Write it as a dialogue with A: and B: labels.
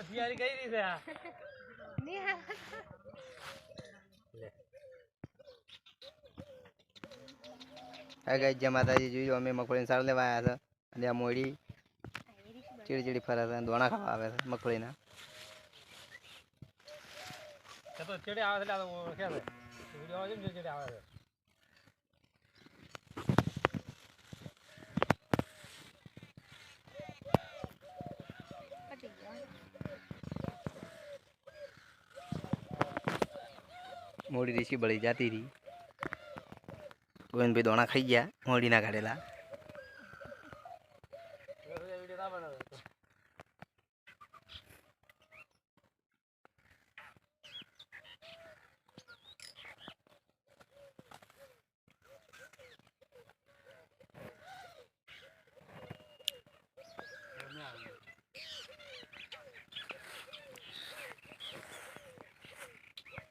A: તૈયારી કઈ રીતે આ.
B: હા ગાઈ જ્યાં માતાજી જોયું અમે મગફળીને સાર લેવા આવ્યા હતા અને આ મોડી ચીડી ચીડી ફરે છે દોણા ખાવા આવે છે મગફળીના.
A: આવે છે ચેડે આવે છે?
B: મોડી રીસી બળી જતી રહી ગોવિંદભાઈ દોણા ખાઈ ગયા મોડીના કાઢેલા